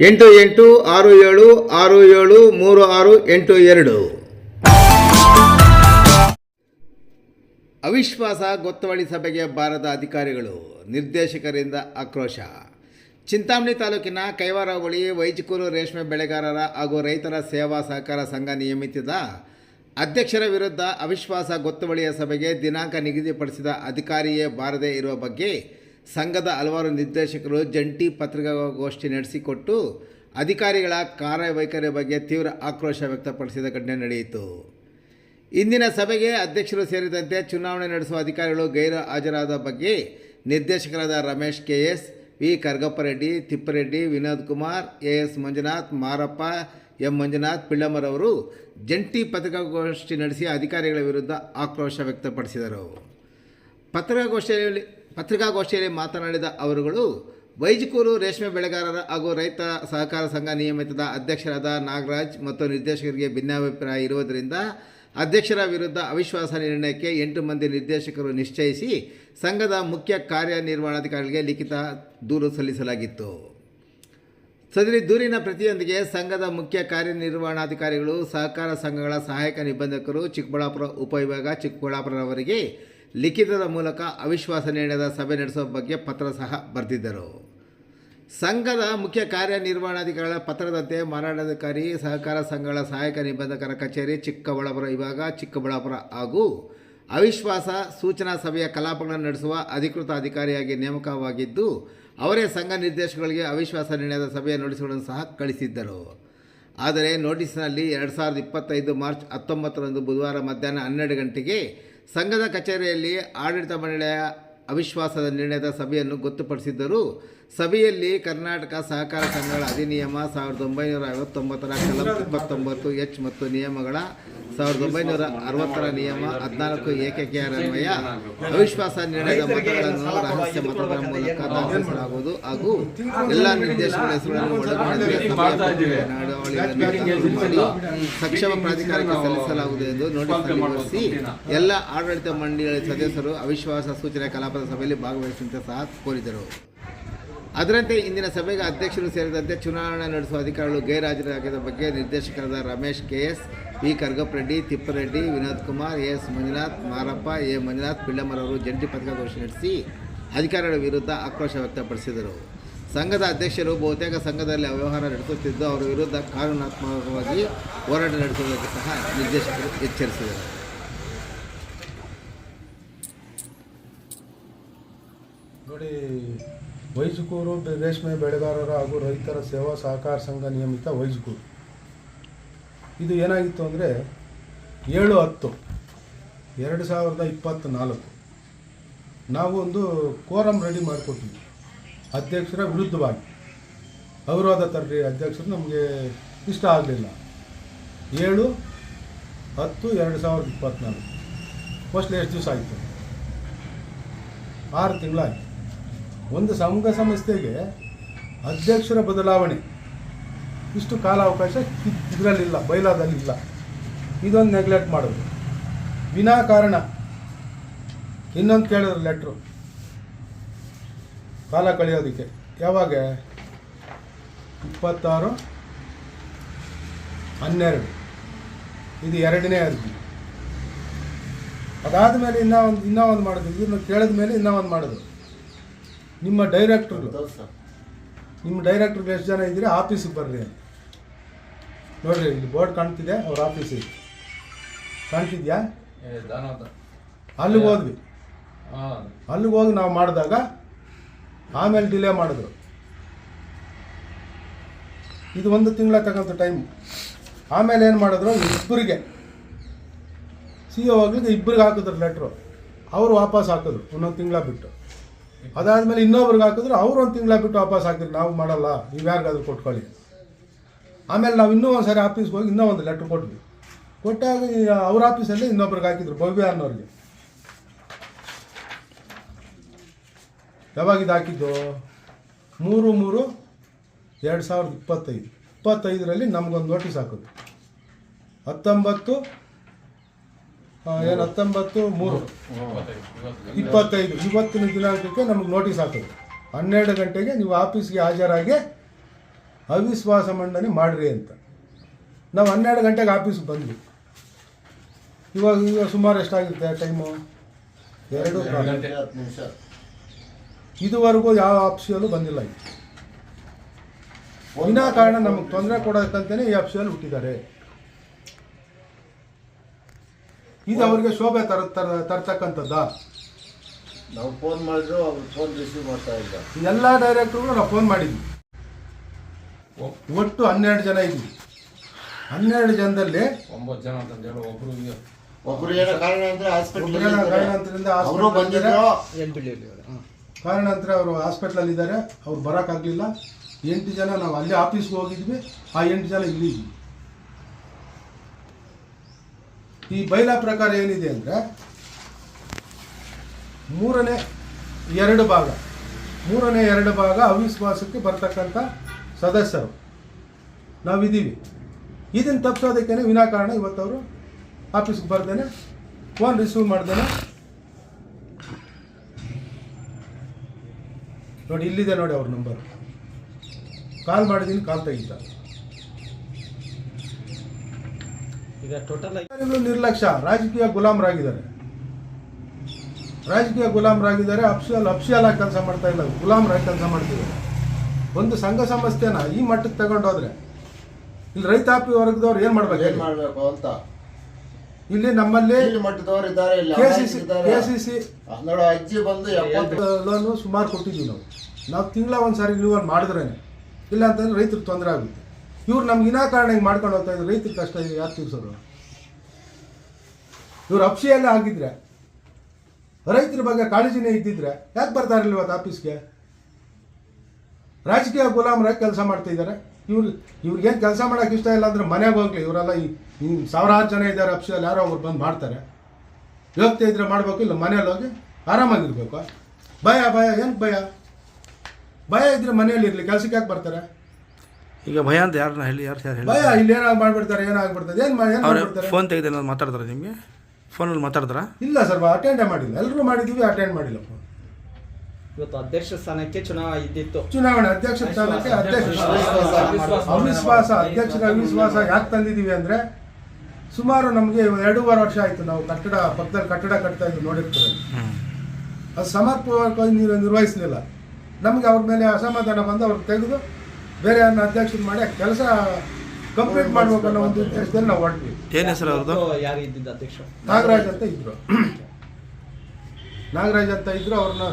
ಎಂಟು ಎಂಟು ಆರು ಏಳು ಆರು ಏಳು, ಮೂರು ಆರು, ಎಂಟು ಎರಡು. ಅವಿಶ್ವಾಸ ಗೊತ್ತುವಳಿ ಸಭೆಗೆ ಬಾರದ ಅಧಿಕಾರಿಗಳು, ನಿರ್ದೇಶಕರಿಂದ ಆಕ್ರೋಶ. ಚಿಂತಾಮಣಿ ತಾಲೂಕಿನ ಕೈವಾರ ಬಳಿ ವೈಜಕೂರು ರೇಷ್ಮೆ ಬೆಳೆಗಾರರ ಹಾಗೂ ರೈತರ ಸೇವಾ ಸಹಕಾರ ಸಂಘ ನಿಯಮಿತದ ಅಧ್ಯಕ್ಷರ ವಿರುದ್ಧ ಅವಿಶ್ವಾಸ ಗೊತ್ತುವಳಿಯ ಸಭೆಗೆ ದಿನಾಂಕ ನಿಗದಿಪಡಿಸಿದ ಅಧಿಕಾರಿಯೇ ಬಾರದೇ ಇರುವ ಬಗ್ಗೆ ಸಂಘದ ಹಲವಾರು ನಿರ್ದೇಶಕರು ಜಂಟಿ ಪತ್ರಿಕಾಗೋಷ್ಠಿ ನಡೆಸಿಕೊಟ್ಟು ಅಧಿಕಾರಿಗಳ ಕಾರ್ಯವೈಖರಿ ಬಗ್ಗೆ ತೀವ್ರ ಆಕ್ರೋಶ ವ್ಯಕ್ತಪಡಿಸಿದ ಘಟನೆ ನಡೆಯಿತು. ಇಂದಿನ ಸಭೆಗೆ ಅಧ್ಯಕ್ಷರು ಸೇರಿದಂತೆ ಚುನಾವಣೆ ನಡೆಸುವ ಅಧಿಕಾರಿಗಳು ಗೈರು ಹಾಜರಾದ ಬಗ್ಗೆ ನಿರ್ದೇಶಕರಾದ Ramesh, K S, V Kargappareddy Thippareddy, Vinod Kumar, A S Manjunath, Marappa, M Manjunath ಪಿಳ್ಳಮ್ಮರವರು ಜಂಟಿ ಪತ್ರಿಕಾಗೋಷ್ಠಿ ನಡೆಸಿ ಅಧಿಕಾರಿಗಳ ವಿರುದ್ಧ ಆಕ್ರೋಶ ವ್ಯಕ್ತಪಡಿಸಿದರು. ಪತ್ರಿಕಾಗೋಷ್ಠಿಯಲ್ಲಿ ಪತ್ರಿಕಾಗೋಷ್ಠಿಯಲ್ಲಿ ಮಾತನಾಡಿದ ಅವರುಗಳು, ವೈಜಕೂರು ರೇಷ್ಮೆ ಬೆಳೆಗಾರರ ಹಾಗೂ ರೈತ ಸಹಕಾರ ಸಂಘ ನಿಯಮಿತದ ಅಧ್ಯಕ್ಷರಾದ ನಾಗರಾಜ್ ಮತ್ತು ನಿರ್ದೇಶಕರಿಗೆ ಭಿನ್ನಾಭಿಪ್ರಾಯ ಇರುವುದರಿಂದ ಅಧ್ಯಕ್ಷರ ವಿರುದ್ಧ ಅವಿಶ್ವಾಸ ನಿರ್ಣಯಕ್ಕೆ ಎಂಟು ಮಂದಿ ನಿರ್ದೇಶಕರು ನಿಶ್ಚಯಿಸಿ ಸಂಘದ ಮುಖ್ಯ ಕಾರ್ಯನಿರ್ವಹಣಾಧಿಕಾರಿಗಳಿಗೆ ಲಿಖಿತ ದೂರು ಸಲ್ಲಿಸಲಾಗಿತ್ತು. ಸದರಿ ದೂರಿನ ಪ್ರತಿಯೊಂದಿಗೆ ಸಂಘದ ಮುಖ್ಯ ಕಾರ್ಯನಿರ್ವಹಣಾಧಿಕಾರಿಗಳು, ಸಹಕಾರ ಸಂಘಗಳ ಸಹಾಯಕ ನಿಬಂಧಕರು, ಚಿಕ್ಕಬಳ್ಳಾಪುರ ಉಪವಿಭಾಗ ಚಿಕ್ಕಬಳ್ಳಾಪುರವರಿಗೆ ಲಿಖಿತದ ಮೂಲಕ ಅವಿಶ್ವಾಸ ನಿರ್ಣಯದ ಸಭೆ ನಡೆಸುವ ಬಗ್ಗೆ ಪತ್ರ ಸಹ ಬರೆದಿದ್ದರು. ಸಂಘದ ಮುಖ್ಯ ಕಾರ್ಯನಿರ್ವಹಣಾಧಿಕಾರಿಗಳ ಪತ್ರದಂತೆ ಮಾರಾಟಾಧಿಕಾರಿ ಸಹಕಾರ ಸಂಘಗಳ ಸಹಾಯಕ ನಿಬಂಧಕರ ಕಚೇರಿ ಚಿಕ್ಕಬಳ್ಳಾಪುರ ವಿಭಾಗ, ಚಿಕ್ಕಬಳ್ಳಾಪುರ ಹಾಗೂ ಅವಿಶ್ವಾಸ ಸೂಚನಾ ಸಭೆಯ ಕಲಾಪಗಳನ್ನು ನಡೆಸುವ ಅಧಿಕೃತ ಅಧಿಕಾರಿಯಾಗಿ ನೇಮಕವಾಗಿದ್ದು, ಅವರೇ ಸಂಘ ನಿರ್ದೇಶಕಗಳಿಗೆ ಅವಿಶ್ವಾಸ ನಿರ್ಣಯದ ಸಭೆಯ ನೋಟಿಸ್ಗಳನ್ನು ಸಹ ಕಳಿಸಿದ್ದರು. ಆದರೆ ನೋಟಿಸ್ನಲ್ಲಿ ಎರಡು ಸಾವಿರದ ಇಪ್ಪತ್ತೈದು ಮಾರ್ಚ್ ಹತ್ತೊಂಬತ್ತರಂದು ಬುಧವಾರ ಮಧ್ಯಾಹ್ನ ಹನ್ನೆರಡು ಗಂಟೆಗೆ ಸಂಘದ ಕಚೇರಿಯಲ್ಲಿ ಆಡಳಿತ ಮಂಡಳಿಯ ಅವಿಶ್ವಾಸದ ನಿರ್ಣಯದ ಸಭೆಯನ್ನು ಗೊತ್ತುಪಡಿಸಿದ್ದರು. ಸಭೆಯಲ್ಲಿ ಕರ್ನಾಟಕ ಸಹಕಾರ ಸಂಘಗಳ ಅಧಿನಿಯಮ ಸಾವಿರದ ಒಂಬೈನೂರ ಐವತ್ತೊಂಬತ್ತರ ಕಲಂ ಇಪ್ಪತ್ತೊಂಬತ್ತು ಎಚ್ ಮತ್ತು ನಿಯಮಗಳ ಸಾವಿರದ ಒಂಬೈನೂರ ಅರವತ್ತರ ನಿಯಮ ಹದಿನಾಲ್ಕು ಏಕಕೆಆರ್ ಅನ್ವಯ ಅವಿಶ್ವಾಸ ನಿರ್ಣಯದ ಮತಗಳನ್ನು ರಹಸ್ಯ ಮತದಾನ ಮೂಲಕ ದಾಖಲಿಸಲಾಗುವುದು ಹಾಗೂ ಎಲ್ಲ ನಿರ್ದೇಶಕರ ಹೆಸರುಗಳನ್ನು ಮಾಡಿ ಸಕ್ಷಮ ಪ್ರಾಧಿಕಾರಕ್ಕೆ ಸಲ್ಲಿಸಲಾಗುವುದು ಎಂದು ನೋಟಿಸ್ ವಿವರಿಸಿ ಎಲ್ಲ ಆಡಳಿತ ಮಂಡಳಿಯ ಸದಸ್ಯರು ಅವಿಶ್ವಾಸ ಸೂಚನೆ ಕಲಾಪದ ಸಭೆಯಲ್ಲಿ ಭಾಗವಹಿಸುವಂತೆ ಸಹ ಕೋರಿದರು. ಅದರಂತೆ ಇಂದಿನ ಸಭೆಗೆ ಅಧ್ಯಕ್ಷರು ಸೇರಿದಂತೆ ಚುನಾವಣೆ ನಡೆಸುವ ಅಧಿಕಾರಿಗಳು ಗೈರಾಜರಾಗಿದ್ದ ಬಗ್ಗೆ ನಿರ್ದೇಶಕರಾದ Ramesh, K S, V Thippareddy, Vinod Kumar S Manjunath, Marappa, A Manjunath ಪಿಳ್ಳಮ್ಮರವರು ಜಂಟಿ ಪತ್ರಿಕಾಗೋಷ್ಠಿ ನಡೆಸಿ ಅಧಿಕಾರಿಗಳ ವಿರುದ್ಧ ಆಕ್ರೋಶ ವ್ಯಕ್ತಪಡಿಸಿದರು. ಸಂಘದ ಅಧ್ಯಕ್ಷರು ಬಹುತೇಕ ಸಂಘದಲ್ಲಿ ಅವ್ಯವಹಾರ ನಡೆಸುತ್ತಿದ್ದು, ಅವರ ವಿರುದ್ಧ ಕಾನೂನಾತ್ಮಕವಾಗಿ ಹೋರಾಟ ನಡೆಸುವುದಕ್ಕೆ ಸಹ ನಿರ್ದೇಶಕರು ಎಚ್ಚರಿಸಿದರು. ನೋಡಿ ವೈಜುಕೂರು ರೇಷ್ಮೆ ಬೆಳೆಗಾರರ ಹಾಗೂ ರೈತರ ಸೇವಾ ಸಹಕಾರ ಸಂಘ ನಿಯಮಿತ ವೈಜಕೂರು ಇದು ಏನಾಗಿತ್ತು ಅಂದರೆ ಏಳು ಹತ್ತು, ಎರಡು ಸಾವಿರದ ಇಪ್ಪತ್ತ್ನಾಲ್ಕು ನಾವು ಒಂದು ಕೋರಂ ರೆಡಿ ಮಾಡಿಕೊಟ್ಟಿದ್ವಿ. ಅಧ್ಯಕ್ಷರ ವಿರುದ್ಧವಾಗಿ. ಅವರಾದ ತರ್ರಿ ಅಧ್ಯಕ್ಷರು ನಮಗೆ ಇಷ್ಟ ಆಗಲಿಲ್ಲ. ಏಳು, ಹತ್ತು, ಎರಡು ಸಾವಿರದ ಇಪ್ಪತ್ತ್ನಾಲ್ಕು ಫಸ್ಟ್ ಎಷ್ಟು ದಿವಸ ಆಯಿತು? ಆರು ತಿಂಗಳಾಯ್ತು. ಒಂದು ಸಂಘ ಸಂಸ್ಥೆಗೆ ಅಧ್ಯಕ್ಷರ ಬದಲಾವಣೆ. ಇಷ್ಟು ಕಾಲಾವಕಾಶ ಇದರಲ್ಲಿಲ್ಲ ಬೈಲಾದಲ್ಲಿ ಇಲ್ಲ ಇದೊಂದು ನೆಗ್ಲೆಕ್ಟ್ ಮಾಡೋದು. ವಿನಾಕಾರಣ ಇನ್ನೊಂದು ಕೇಳಿದ್ರು ಲೆಟ್ರು ಕಾಲ ಕಳೆಯೋದಕ್ಕೆ. ಯಾವಾಗ? ಇಪ್ಪತ್ತಾರು, ಹನ್ನೆರಡು. ಇದು ಎರಡನೇ ಅರ್ಜಿ. ಅದಾದಮೇಲೆ ಇನ್ನೂ ಒಂದು ಇನ್ನೂ ಒಂದು ಮಾಡಿದ್ರು ಇದನ್ನು ಕೇಳಿದ ಮೇಲೆ ಇನ್ನೂ ಒಂದು ಮಾಡಿದ್ರು ನಿಮ್ಮ ಡೈರೆಕ್ಟ್ರು. ನಿಮ್ಮ ಡೈರೆಕ್ಟ್ರಿಗೆ ಎಷ್ಟು ಜನ ಇದ್ದೀರಿ? ಆಫೀಸಿಗೆ ಬರ್ರಿ ಅಂತ. ನೋಡ್ರಿ ಇಲ್ಲಿ ಬೋರ್ಡ್ ಕಾಣ್ತಿದೆ ಅವ್ರ ಆಫೀಸಿಗೆ ಕಾಣ್ತಿದ್ಯಾ? ಅಲ್ಲಿಗೆ ಹೋದ್ವಿ. ಅಲ್ಲಿಗೆ ಹೋಗಿ ನಾವು ಮಾಡಿದಾಗ ಆಮೇಲೆ ಡಿಲೇ ಮಾಡಿದ್ರು. ಇದು ಒಂದು ತಿಂಗಳ ತಗೊಂತ ಟೈಮ್ ಆಮೇಲೆ ಏನು ಮಾಡಿದ್ರು? ಇಬ್ಬರಿಗೆ. ಸಿ ಒ ಹೋಗ್ಲಿಕ್ಕೆ ಇಬ್ಬರಿಗೆ ಹಾಕಿದ್ರು ಲೆಟ್ರು ಅವರು ವಾಪಸ್ ಹಾಕಿದ್ರು ಒಂದೊಂದು ತಿಂಗಳ ಬಿಟ್ಟು. ಅದಾದಮೇಲೆ ಇನ್ನೊಬ್ರಿಗೆ ಹಾಕಿದ್ರು ಅವ್ರು ಒಂದು ತಿಂಗಳ ಬಿಟ್ಟು ವಾಪಸ್ ಹಾಕಿದ್ರು ನಾವು ಮಾಡಲ್ಲ, ನೀವು ಯಾರಿಗಾದ್ರೂ ಕೊಟ್ಕೊಳ್ಳಿ ಆಮೇಲೆ ನಾವು ಇನ್ನೂ ಒಂದು ಸಾರಿ ಆಫೀಸ್ಗೆ ಹೋಗಿ ಇನ್ನೂ ಒಂದು ಲೆಟ್ರ್ ಕೊಟ್ವಿ. ಕೊಟ್ಟಾಗ ಅವ್ರ ಆಫೀಸಲ್ಲಿ ಇನ್ನೊಬ್ರಿಗೆ ಹಾಕಿದ್ರು, ಭವ್ಯ ಅನ್ನೋರಿಗೆ. ಯಾವಾಗ ಇದು ಹಾಕಿದ್ದು? ಮೂರು ಮೂರು ಎರಡು ಸಾವಿರದ ಇಪ್ಪತ್ತೈದು. ಇಪ್ಪತ್ತೈದರಲ್ಲಿ ನಮಗೊಂದು ನೋಟಿಸ್ ಹಾಕಿದ್ರು ಹತ್ತೊಂಬತ್ತು ಏನು ಹತ್ತೊಂಬತ್ತು ಮೂರು. ಇಪ್ಪತ್ತೈದು. ಇವತ್ತಿನ ದಿನಾಂಕಕ್ಕೆ ನಮಗೆ ನೋಟಿಸ್ ಹಾಕಿದ್ರು ಹನ್ನೆರಡು ಗಂಟೆಗೆ ನೀವು ಆಫೀಸ್ಗೆ ಹಾಜರಾಗಿ ಅವಿಶ್ವಾಸ ಮಂಡನೆ ಮಾಡಿರಿ ಅಂತ. ನಾವು ಹನ್ನೆರಡು ಗಂಟೆಗೆ ಆಫೀಸ್ಗೆ ಬಂದ್ವಿ. ಇವಾಗ ಈಗ ಸುಮಾರು ಎಷ್ಟಾಗಿರುತ್ತೆ ಟೈಮು? ಎರಡು ನಿಮಿಷ. ಇದುವರೆಗೂ ಯಾವ ಆಫೀಸಲ್ಲೂ ಬಂದಿಲ್ಲ ಇದು. ವಿನಾಕಾರಣ ನಮಗೆ ತೊಂದರೆ ಕೊಡೋಕ್ಕಂತಲೇ ಈ ಆಫೀಸಲ್ಲಿ ಹುಟ್ಟಿದ್ದಾರೆ. ಇದು ಅವರಿಗೆ ಶೋಭೆ ತರ ತರ್ತಕ್ಕಂಥದ್ದ ತರ್ತಕ್ಕಂಥದ್ದಾ? ನಾವು ಫೋನ್ ಮಾಡಿದ್ರು ಅವ್ರು ಫೋನ್ ರಿಸೀವ್ ಮಾಡ್ತಾ ಇಲ್ಲ. ಎಲ್ಲ ಡೈರೆಕ್ಟ್ರುಗಳು ನಾವು ಫೋನ್ ಮಾಡಿದ್ವಿ. ಒಟ್ಟು ಹನ್ನೆರಡು ಜನ ಇದ್ವಿ. ಹನ್ನೆರಡು ಜನದಲ್ಲಿ ಒಂಬತ್ತು ಜನ ಅಂತ ಹೇಳಿ ಒಬ್ರು ಒಬ್ರು ಏನೋ ಕಾರಣ ಅಂದ್ರೆ ಹಾಸ್ಪಿಟಲ್ ಕಾರಣಾಂತರ ಅವರು ಹಾಸ್ಪಿಟ್ಲಲ್ಲಿ ಇದ್ದಾರೆ. ಅವ್ರು ಬರೋಕ್ಕಾಗಲಿಲ್ಲ. ಎಂಟು ಜನ ನಾವು ಅಲ್ಲಿ ಆಫೀಸ್ಗೆ ಹೋಗಿದ್ವಿ. ಆ ಎಂಟು ಜನ ಇಲ್ಲಿ ಇದ್ವಿ. ಈ ಬೈಲಾ ಪ್ರಕಾರ ಏನಿದೆ ಅಂದರೆ ಮೂರನೇ ಎರಡು ಭಾಗ, ಮೂರನೇ ಎರಡು ಭಾಗ ಅವಿಶ್ವಾಸಕ್ಕೆ ಬರ್ತಕ್ಕಂಥ ಸದಸ್ಯರು. ನಾವಿದ್ದೀವಿ. ಇದನ್ನು ತಪ್ಪಿಸೋದಕ್ಕೇನೆ ವಿನಾಕಾರಣ ಇವತ್ತವರು ಆಫೀಸ್ಗೆ ಬರ್ದೇನೆ, ಫೋನ್ ರಿಸೀವ್ ಮಾಡ್ದೇನೆ. ನೋಡಿ, ಇಲ್ಲಿದೆ ನೋಡಿ ಅವ್ರ ನಂಬರ್ ಕಾಲ್ ಮಾಡಿದ್ದೀನಿ ಕಾಲ್ ತೆಗಿತ. ಈಗ ಟೋಟಲ್ ನಿರ್ಲಕ್ಷ್ಯ? ರಾಜಕೀಯ ಗುಲಾಮರಾಗಿದ್ದಾರೆ. ರಾಜಕೀಯ ಗುಲಾಮರಾಗಿದ್ದಾರೆ ಅಪ್ಸಿಯಲ್ ಅಪ್ಸಿಯಲ್ ಆಗಿ ಕೆಲಸ ಮಾಡ್ತಾ ಇಲ್ಲ ಗುಲಾಮರಾಗಿ ಕೆಲಸ ಮಾಡ್ತಿದ್ದಾರೆ. ಒಂದು ಸಂಘ ಸಂಸ್ಥೆನ ಈ ಮಟ್ಟಕ್ಕೆ ತಗೊಂಡೋದ್ರೆ ಇಲ್ಲಿ ರೈತಾಪಿ ವರ್ಗದವ್ರು ಏನು ಏನ್ ಮಾಡ್ಬೇಕು ಮಾಡ್ಬೇಕು ಅಂತ? ಇಲ್ಲಿ ನಮ್ಮಲ್ಲಿ ಇಲ್ಲಿ ಮಟ್ಟದವ್ರು ಇದ್ದಾರೆ ಇಲ್ಲಿ ಸಿ ಸಿ ಇದ್ದಾರೆ. ಕೆ ಸಿ ಸಿ ನೋಡು ಅಜ್ಜಿ ಬಂದು ಲೋನು ಸುಮಾರು ಕೊಟ್ಟಿದ್ದೀವಿ ನಾವು. ನಾವು ತಿಂಗಳ ಒಂದ್ಸಾರಿ ಸಾರಿ ರಿನ್ಯೂವಲ್ ಮಾಡಿದ್ರೇನೆ. ಇಲ್ಲ ಅಂತಂದ್ರೆ ರೈತರಿಗೆ ತೊಂದರೆ ಆಗುತ್ತೆ. ಇವ್ರು ನಮ್ಗೆ ವಿನಾಕಾರಣ ಹಿಂಗೆ ಮಾಡ್ಕೊಂಡು ಹೋಗ್ತಾ ಇದ್ರು. ರೈತರ ಕಷ್ಟ ಯಾರು ತೀರ್ಸೋರು ಇವ್ರು ಅಪ್ಸಿಯಲ್ಲೇ ಆಗಿದ್ರೆ, ರೈತರ ಬಗ್ಗೆ ಕಾಳಜಿನೇ ಇದ್ದಿದ್ರೆ ಯಾಕೆ ಬರ್ತಾರಿಲ್ಲ ಇವತ್ತು ಆಫೀಸ್ಗೆ? ರಾಜಕೀಯ ಗುಲಾಮರಾಗಿ ಕೆಲಸ ಮಾಡ್ತಾ ಇದ್ದಾರೆ. ಇವ್ರು ಇವ್ರಿಗೇನು ಕೆಲಸ ಮಾಡೋಕೆ ಇಷ್ಟ ಇಲ್ಲ ಅಂದ್ರೆ ಮನೆಗೆ ಹೋಗ್ಲಿ. ಇವರೆಲ್ಲ ಈ ಈ ಸಾವಿರಾರು ಜನ ಇದ್ದಾರೆ ಅಪ್ಸಿಯಲ್ಲಿ ಯಾರೋ ಅವ್ರು ಬಂದು ಮಾಡ್ತಾರೆ. ಯೋಗ್ತಾ ಇದ್ರೆ ಮಾಡಬೇಕು, ಇಲ್ಲ ಮನೇಲಿ ಹೋಗಿ ಆರಾಮಾಗಿರ್ಬೇಕು ಭಯ ಭಯ, ಏನು ಭಯ? ಭಯ ಇದ್ರೆ ಮನೆಯಲ್ಲಿ ಇರಲಿ ಕೆಲಸಕ್ಕೆ ಯಾಕೆ ಬರ್ತಾರೆ? ಈಗ ಭಯ ಅಂತ ಯಾರನ್ನ ಹೇಳಿ ಯಾರು ಯಾರು ಹೇಳಿ. ಭಯ ಇಲ್ಲಿ ಏನಾಗ ಮಾಡ್ಬಿಡ್ತಾರೆ ಏನಾಗ್ಬಿಡ್ತದೆ ಏನು ಮಾಡ್ಬಿಡ್ತಾರೆ? ಫೋನ್ ತೆಗೆದ ಏನಾದ್ರು ಮಾತಾಡ್ತಾರೆ ನಿಮಗೆ? ಫೋನಲ್ಲಿ ಮಾತಾಡ್ತಾರಾ? ಇಲ್ಲ ಸರ್ ಅಟೆಂಡೇ ಮಾಡಿಲ್ಲ. ಎಲ್ಲರೂ ಮಾಡಿದ್ದೀವಿ ಅಟೆಂಡ್ ಮಾಡಿಲ್ಲ ಫೋನ್ ಇವತ್ತು ಅಧ್ಯಕ್ಷ ಸ್ಥಾನಕ್ಕೆ ಚುನಾವಣೆ ಇದ್ದಿತ್ತು. ಚುನಾವಣೆ ಅಧ್ಯಕ್ಷ ಸ್ಥಾನಕ್ಕೆ ಅಧ್ಯಕ್ಷ ಅವಿಶ್ವಾಸ ಅಧ್ಯಕ್ಷರ ಅವಿಶ್ವಾಸ ಯಾಕೆ ತಂದಿದ್ದೀವಿ ಅಂದರೆ ಸುಮಾರು ನಮಗೆ ಎರಡೂವರೆ ವರ್ಷ ಆಯಿತು ನಾವು ಕಟ್ಟಡ ಪಕ್ಕದಲ್ಲಿ ಕಟ್ಟಡ ಕಟ್ತಾ ಇದ್ದು ನೋಡಿರ್ತಾರೆ. ಅದು ಸಮರ್ಪಕವಾಗಿ ನೀರು ನಿರ್ವಹಿಸಲಿಲ್ಲ. ನಮಗೆ ಅವ್ರ ಮೇಲೆ ಅಸಮಾಧಾನ ಬಂದು ಅವ್ರು ತೆಗೆದು ಬೇರೆ ಅಧ್ಯಕ್ಷ ಅಧ್ಯಕ್ಷರು ಮಾಡಿ ಕೆಲಸ ಕಂಪ್ಲೀಟ್ ಮಾಡ್ಬೇಕು ಅನ್ನೋ ಒಂದು ಉದ್ದೇಶದಲ್ಲಿ ನಾವು ಹೊರಟ್ವಿ. ಏನು ಹೆಸರು ಅವ್ರದ್ದು? ಯಾರು ಇದ್ದಿದ್ದ ಅಧ್ಯಕ್ಷ ನಾಗರಾಜ್ ಅಂತ ಇದ್ರು. ನಾಗರಾಜ್ ಅಂತ ಇದ್ರು ಅವ್ರನ್ನ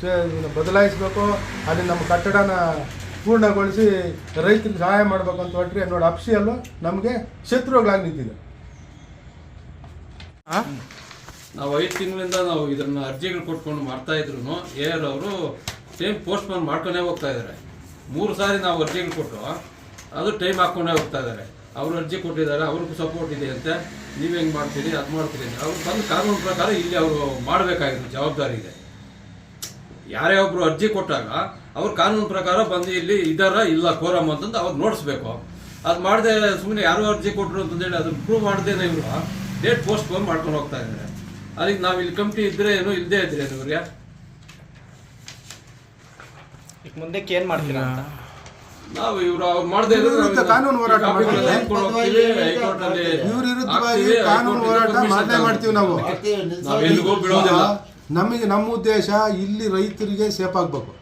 ಬದಲಾಯಿಸ್ಬೇಕು ಬದಲಾಯಿಸಬೇಕು. ಅಲ್ಲಿ ನಮ್ಮ ಕಟ್ಟಡನ ಪೂರ್ಣಗೊಳಿಸಿ ರೈತರಿಗೆ ಸಹಾಯ ಮಾಡಬೇಕು ಅಂತ ಹೊರಟ್ರಿ ನೋಡಿ ಅಪ್ಸಿಯಲ್ಲೂ ನಮಗೆ ಶತ್ರುಗಳಾಗಿ ನಿಂತಿದೆ. ನಾವು ಐದು ತಿಂಗಳಿಂದ ನಾವು ಇದನ್ನ ಅರ್ಜಿಗಳು ಕೊಟ್ಕೊಂಡು ಮಾಡ್ತಾ ಇದ್ರು ಎ ಆರ್ ಅವರು ಸೇಮ್ ಪೋಸ್ಟ್ಪೋನ್ ಮಾಡ್ಕೊಂಡೇ ಹೋಗ್ತಾ ಇದ್ದಾರೆ. ಮೂರು ಸಾರಿ ನಾವು ಅರ್ಜಿಗಳು ಕೊಟ್ಟು ಅದು ಟೈಮ್ ಹಾಕ್ಕೊಂಡೇ ಹೋಗ್ತಾ ಇದ್ದಾರೆ. ಅವರು ಅರ್ಜಿ ಕೊಟ್ಟಿದ್ದಾರೆ, ಅವ್ರಿಗೂ ಸಪೋರ್ಟ್ ಇದೆ ಅಂತ. ನೀವು ಹೆಂಗೆ ಮಾಡ್ತೀರಿ, ಅದು ಮಾಡ್ತೀರಿ ಅಂತ. ಅವ್ರು ಬಂದು ಕಾನೂನು ಪ್ರಕಾರ ಇಲ್ಲಿ ಅವರು ಮಾಡಬೇಕಾಗಿತ್ತು ಜವಾಬ್ದಾರಿ ಇದೆ. ಯಾರೇ ಒಬ್ಬರು ಅರ್ಜಿ ಕೊಟ್ಟಾಗ ಅವ್ರು ಕಾನೂನು ಪ್ರಕಾರ ಬಂದು ಇಲ್ಲಿ ಇದಾರ ಇಲ್ಲ ಕೋರಮ್ ಅಂತಂದು ಅವ್ರು ನೋಡಿಸ್ಬೇಕು. ಅದು ಮಾಡದೆ ಸುಮ್ಮನೆ ಯಾರೋ ಅರ್ಜಿ ಕೊಟ್ಟರು ಅಂತಂದೇಳಿ ಅದನ್ನ ಪ್ರೂವ್ ಮಾಡ್ದೇನೆ ಇವರು. ಡೇಟ್ ಪೋಸ್ಟ್ ಮಾಡ್ಕೊಂಡು ಹೋಗ್ತಾ ಇದ್ದಾರೆ. ಅದಕ್ಕೆ ನಾವು ಇಲ್ಲಿ ಕಮಿಟಿ ಇದ್ರೆ ಏನು ಇಲ್ಲದೆ ಇದ್ರೆ ಇವ್ರಿಗೆ ಈಗ ಮುಂದಕ್ಕೆ ಏನ್ ಮಾಡ್ತೀರಾ ಅಂತ? ನಾವು ಇವರು ಅವ್ರು ಮಾಡದೆ ಇವ್ರ ವಿರುದ್ಧ ಕಾನೂನು ಹೋರಾಟ ಮಾಡ್ತೀವಿ. ಇವ್ರ ವಿರುದ್ಧವಾಗಿ ಕಾನೂನು ಹೋರಾಟ ಮಾಡಲೇ ಮಾಡ್ತೀವಿ ನಾವು. ನಾವು ಎಲ್ಲಿಗೂ ಬಿಡೋದಿಲ್ಲ. ನಮಗೆ ನಮ್ಮ ಉದ್ದೇಶ ಇಲ್ಲಿ ರೈತರಿಗೆ ಸೇಫ್ ಆಗಬೇಕು.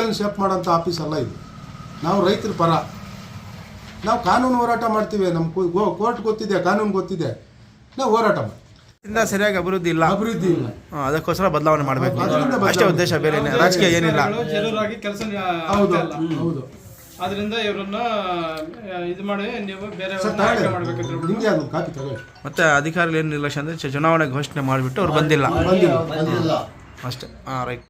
ಅಲ್ಲಿ ಸೇಫ್ ಮಾಡೋಂಥ ಆಫೀಸ್ ಅಲ್ಲ ಇದು. ನಾವು ರೈತರ ಪರ. ನಾವು ಕಾನೂನು ಹೋರಾಟ ಮಾಡ್ತೀವಿ. ನಮ್ಮ ಕೋರ್ಟ್ ಗೊತ್ತಿದೆ ಕಾನೂನು ಗೊತ್ತಿದೆ. ನಾವು ಹೋರಾಟ ಮಾಡ್ತೀವಿ. ಇಂದ ಸರಿಯಾಗಿ ಅಭಿವೃದ್ಧಿ ಇಲ್ಲ. ಅಭಿವೃದ್ಧಿ ಇಲ್ಲ. ಹಾ, ಅದಕ್ಕೋಸ್ಕರ ಬದಲಾವಣೆ ಮಾಡಬೇಕು. ಅದರಿಂದ ಬದಲಾವಣೆ. ಅಷ್ಟೇ ಉದ್ದೇಶ ಬೇರೆ ಏನಿಲ್ಲ. ರಾಜಕೀಯ ಏನಿಲ್ಲ. ಜರೂರಾಗಿ ಕೆಲಸ ಹೌದು. ಹೌದು. ಅದರಿಂದ ಇವರನ್ನ ಇದು ಮಾಡಿ ನೀವು ಬೇರೆ ಸರ್ ತಗೊಳ್ಳಿ ನಿಮಗೆ ಅದು ಕಾಪಿ ತಗೊಳ್ಳಿ. ಮತ್ತೆ ಅಧಿಕಾರಿಗಳು ಏನು ನಿರ್ಲಕ್ಷ್ಯ ಅಂದರೆ ಚುನಾವಣೆ ಘೋಷಣೆ ಮಾಡಿಬಿಟ್ಟು ಅವ್ರು ಬಂದಿಲ್ಲ. ಬಂದಿಲ್ಲ ಬಂದಿಲ್ಲ. ಅಷ್ಟೇ. ಹಾಂ ರೈಟ್.